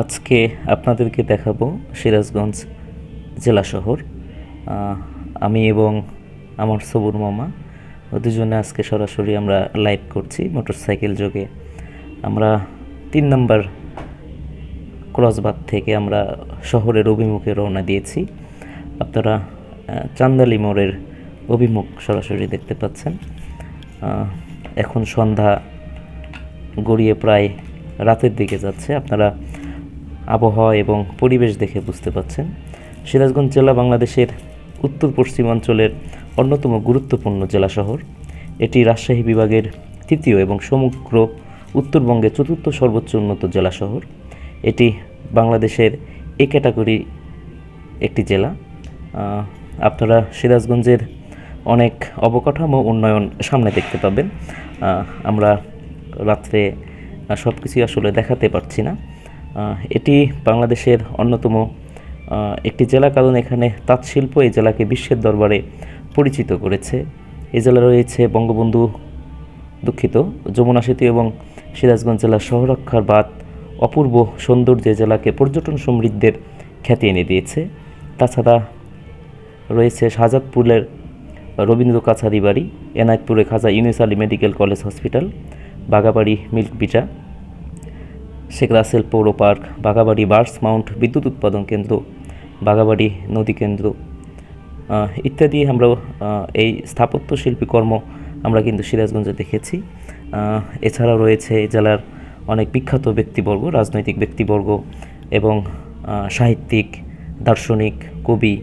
আজকে আপনাদেরকে দেখাবো সিরাজগঞ্জ জেলা শহর। আমি এবং আমার সবুর মামা দুজনে আজকে সরাসরি আমরা লাইভ করছি মোটরসাইকেল যোগে। আমরা তিন নম্বর ক্রসবাদ থেকে আমরা শহরের অভিমুখে রওনা দিয়েছি। আপনারা চান্দালি মোড়ের অভিমুখ সরাসরি দেখতে পাচ্ছেন। এখন সন্ধ্যা গড়িয়ে প্রায় রাতের দিকে যাচ্ছে। আপনারা আবহাওয়া এবং পরিবেশ দেখে বুঝতে পাচ্ছেন সিরাজগঞ্জ জেলা বাংলাদেশের উত্তর পশ্চিমাঞ্চলের অন্যতম গুরুত্বপূর্ণ জেলা শহর। এটি রাজশাহী বিভাগের তৃতীয় এবং সমগ্র উত্তরবঙ্গে চতুর্থ সর্বোচ্চ উন্নত জেলা শহর। এটি বাংলাদেশের এ ক্যাটাগরি একটি জেলা। আপনারা সিরাজগঞ্জের অনেক অবকাঠামো উন্নয়ন সামনে দেখতে পাবেন। আমরা রাত্রে সব কিছুই আসলে দেখাতে পারছি না। এটি বাংলাদেশের অন্যতম একটি জেলা। কারণ এখানে তাঁত শিল্প এই জেলাকে বিশ্বের দরবারে পরিচিত করেছে। এ জেলা রয়েছে বঙ্গবন্ধু দুঃখিত, যমুনা সেতু এবং সিরাজগঞ্জ জেলার শহরক্ষার বাদ অপূর্ব সৌন্দর্যে জেলাকে পর্যটন সমৃদ্ধের খ্যাতি এনে দিয়েছে। তাছাড়া রয়েছে শাহজাদপুরের রবীন্দ্র কাছারি বাড়ি, এনায়তপুরে Khaja Yunus Ali medical college hospital, Bagabari milk vita Sheikh Russel পৌর পার্ক বাগাবাড়ি বার্স মাউন্ট বিদ্যুৎ উৎপাদন কেন্দ্র বাঘাবাড়ি নদী কেন্দ্র ইত্যাদি আমরা এই স্থাপত্য শিল্পী কর্ম আমরা কিন্তু সিরাজগঞ্জে দেখেছি। আহ, এছাড়াও রয়েছে জেলার অনেক বিখ্যাত ব্যক্তিবর্গ রাজনৈতিক ব্যক্তিবর্গ এবং সাহিত্যিক দার্শনিক কবি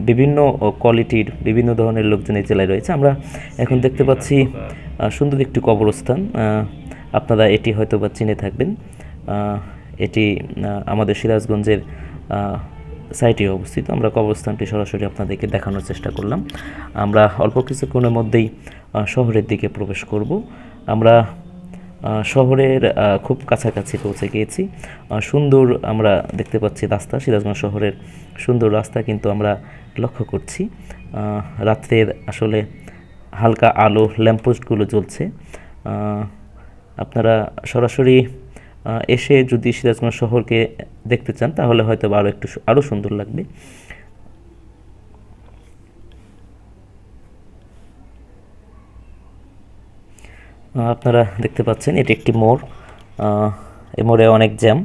বিভিন্ন কোয়ালিটির বিভিন্ন ধরনের লোকজন এই জেলায় রয়েছে। আমরা এখন দেখতে পাচ্ছি সুন্দর একটি কবরস্থান আপনারা এটি হয়তো বা চিনে থাকবেন। এটি আমাদের সিরাজগঞ্জের সাইটে অবস্থিত। আমরা কবরস্থানটি সরাসরি আপনাদেরকে দেখানোর চেষ্টা করলাম। আমরা অল্প কিছুক্ষণের মধ্যেই শহরের দিকে প্রবেশ করব। আমরা শহরের খুব কাছাকাছি পৌঁছে গিয়েছি। সুন্দর আমরা দেখতে পাচ্ছি রাস্তা। সিরাজগঞ্জ শহরের সুন্দর রাস্তা কিন্তু আমরা লক্ষ্য করছি। রাত্রের আসলে হালকা আলো ল্যাম্পোস্টগুলো জ্বলছে। আপনারা সরাসরি এসে যদি সিরাজগঞ্জ শহরকে দেখতে চান, তাহলে হয়তো আরও একটু আরও সুন্দর লাগবে। আপনারা দেখতে পাচ্ছেন, এটি একটি মোড়। এই মোড়ে অনেক জ্যাম।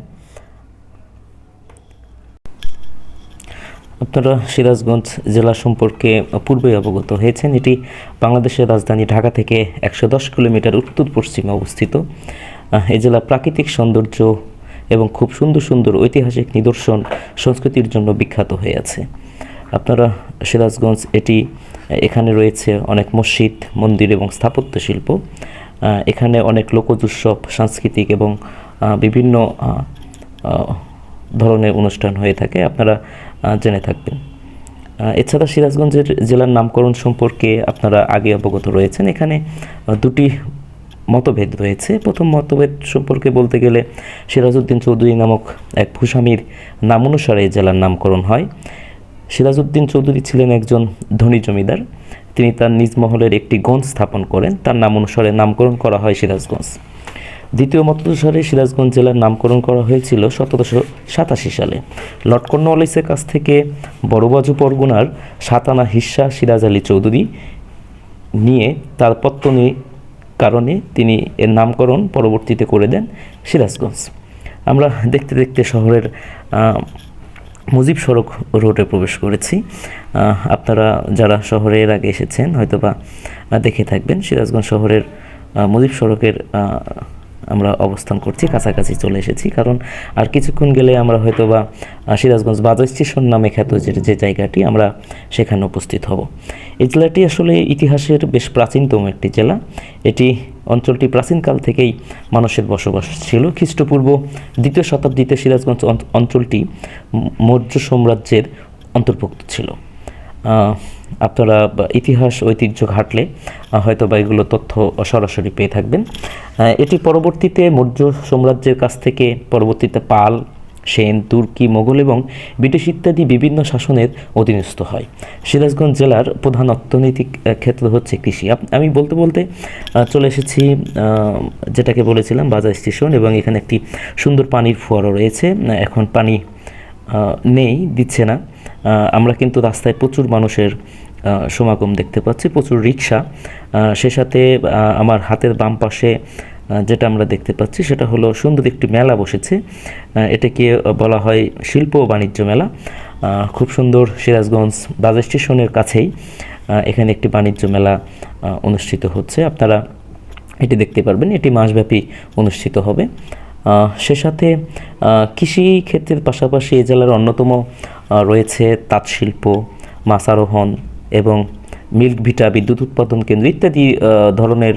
আপনারা সিরাজগঞ্জ জেলা সম্পর্কে পূর্বেই অবগত হয়েছেন, এটি বাংলাদেশের রাজধানী ঢাকা থেকে একশো দশ কিলোমিটার উত্তর পশ্চিমে অবস্থিত। এই জেলা প্রাকৃতিক সৌন্দর্য এবং খুব সুন্দর সুন্দর ঐতিহাসিক নিদর্শন সংস্কৃতির জন্য বিখ্যাত হয়ে আছে। আপনারা সিরাজগঞ্জ, এটি এখানে রয়েছে অনেক মসজিদ, মন্দির এবং স্থাপত্য শিল্প। এখানে অনেক লোকজ উৎসব সাংস্কৃতিক এবং বিভিন্ন ধরনের অনুষ্ঠান হয়ে থাকে। আপনারা জেনে থাকবেন। এছাড়া সিরাজগঞ্জের জেলার নামকরণ সম্পর্কে আপনারা আগে অবগত রয়েছেন। এখানে দুটি মতভেদ রয়েছে। প্রথম মতভেদ সম্পর্কে বলতে গেলে সিরাজউদ্দিন চৌধুরী নামক এক ভূস্বামীর নাম অনুসারে জেলার নামকরণ হয়। সিরাজউদ্দিন চৌধুরী ছিলেন একজন ধনী জমিদার। তিনি তার নিজ মহলের একটি গঞ্জ স্থাপন করেন। তার নাম অনুসারে নামকরণ করা হয় সিরাজগঞ্জ। দ্বিতীয় মত অনুসারে সিরাজগঞ্জ জেলার নামকরণ করা হয়েছিল সতেরোশো সাতাশি সালে। লর্ড কর্নওয়ালিসের কাছ থেকে বড়বাজু পরগনার সাতানা হিস্সা সিরাজ আলী চৌধুরী নিয়ে তার পত্তনী কারণে তিনি এর নামকরণ পরবর্তীতে করে দেন সিরাজগঞ্জ। আমরা দেখতে দেখতে শহরের মুজিব সড়ক রোডে প্রবেশ করেছি। আপনারা যারা শহরে এর আগে এসেছেন হয়তোবা দেখে থাকবেন সিরাজগঞ্জ শহরের মুজিব সড়কের আমরা অবস্থান করছি, কাছাকাছি চলে এসেছি। কারণ আর কিছুক্ষণ গেলে আমরা হয়তো বা সিরাজগঞ্জ বাজার স্টেশন নামে খ্যাত যে যে জায়গাটি, আমরা সেখানে উপস্থিত হব। এই জেলাটি আসলে ইতিহাসের বেশ প্রাচীনতম একটি জেলা। এটি অঞ্চলটি প্রাচীনকাল থেকেই মানুষের বসবাস ছিল। খ্রিস্টপূর্ব দ্বিতীয় শতাব্দীতে সিরাজগঞ্জ অঞ্চলটি মৌর্য সাম্রাজ্যের অন্তর্ভুক্ত ছিল। আপনারা ইতিহাস, ঐতিহ্য ঘাটলে হয়তো বা এগুলো তথ্য সরাসরি পেয়ে থাকবেন। এটি পরবর্তীতে মৌর্য সাম্রাজ্যের কাছ থেকে পরবর্তীতে পাল, সেন, তুর্কি, মোগল এবং ব্রিটিশ ইত্যাদি বিভিন্ন শাসনের অধীনস্থ হয়। সিরাজগঞ্জ জেলার প্রধান অর্থনৈতিক ক্ষেত্র হচ্ছে কৃষি। আমি বলতে বলতে চলে এসেছি যেটাকে বলেছিলাম বাজার স্টেশন এবং এখানে একটি সুন্দর পানির ফোয়ারা রয়েছে। এখন পানি নেই, দিচ্ছে না। আমরা কিন্তু রাস্তায় প্রচুর মানুষের সমাগম দেখতে পাচ্ছি, প্রচুর রিক্সা সে সাথে আমার হাতের বাম পাশে যেটা আমরা দেখতে পাচ্ছি সেটা হলো সুন্দর একটি মেলা বসেছে। এটাকে বলা হয় শিল্প ও বাণিজ্য মেলা। খুব সুন্দর সিরাজগঞ্জ বাজার স্টেশনের কাছেই এখানে একটি বাণিজ্য মেলা অনুষ্ঠিত হচ্ছে। আপনারা এটি দেখতে পারবেন, এটি মাসব্যাপী অনুষ্ঠিত হবে। সে সাথে কৃষি ক্ষেত্রের পাশাপাশি এই জেলার অন্যতম রয়েছে তাঁত শিল্প এবং মিল্ক ভিটা বিদ্যুৎ উৎপাদন কেন্দ্র ইত্যাদি ধরনের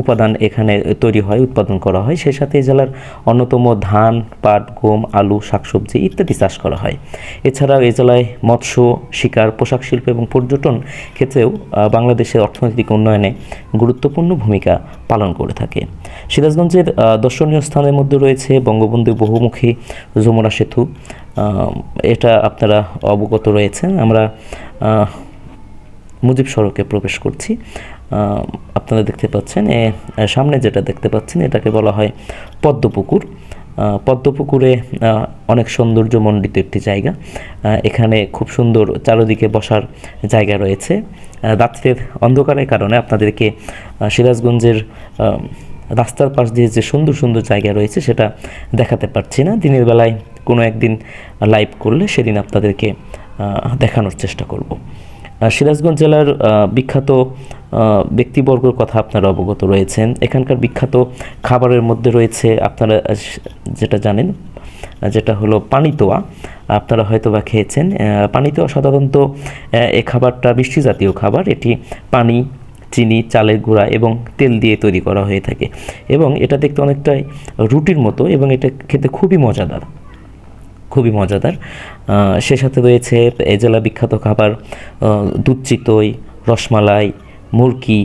উপাদান এখানে তৈরি হয়, উৎপাদন করা হয়। সে সাথে এই জেলার অন্যতম ধান, পাট, গম, আলু, শাকসবজি ইত্যাদি চাষ করা হয়। এছাড়াও এই জেলায় মৎস্য, শিকার, পোশাক শিল্প এবং পর্যটন ক্ষেত্রেও বাংলাদেশের অর্থনৈতিক উন্নয়নে গুরুত্বপূর্ণ ভূমিকা পালন করে থাকে। সিরাজগঞ্জের দর্শনীয় স্থানের মধ্যে রয়েছে বঙ্গবন্ধু বহুমুখী যমুনা সেতু। এটা আপনারা অবগত রয়েছেন। আমরা মুজিব সড়কে প্রবেশ করছি। আপনারা দেখতে পাচ্ছেন সামনে যেটা দেখতে পাচ্ছেন, এটাকে বলা হয় পদ্মপুকুর। পদ্মপুকুরে অনেক সৌন্দর্যমণ্ডিত একটি জায়গা। এখানে খুব সুন্দর চারিদিকে বসার জায়গা রয়েছে। রাত্রের অন্ধকারের কারণে আপনাদেরকে সিরাজগঞ্জের রাস্তার পাশ দিয়ে যে সুন্দর সুন্দর জায়গা রয়েছে, সেটা দেখাতে পারছি না। দিনের বেলায় কোনো একদিন লাইভ করলে সেদিন আপনাদেরকে দেখানোর চেষ্টা করব। সিরাজগঞ্জ জেলার বিখ্যাত ব্যক্তিবর্গর কথা আপনারা অবগত রয়েছেন। এখানকার বিখ্যাত খাবারের মধ্যে রয়েছে আপনারা যেটা জানেন যেটা হলো পানিতোয়া। আপনারা হয়তো বা খেয়েছেন পানিতোয়া সাধারণত এই খাবারটা মিষ্টি জাতীয় খাবার। এটি পানি, চিনি, চালের গুঁড়া এবং তেল দিয়ে তৈরি করা হয়ে থাকে। এবং এটা দেখতে অনেকটাই রুটির মতো এবং এটা খেতে খুবই মজাদার। খুবই মজাদার। সে সাথে রয়েছে এ জেলা বিখ্যাত খাবার দুধ চিতই রসমালাই মুরকি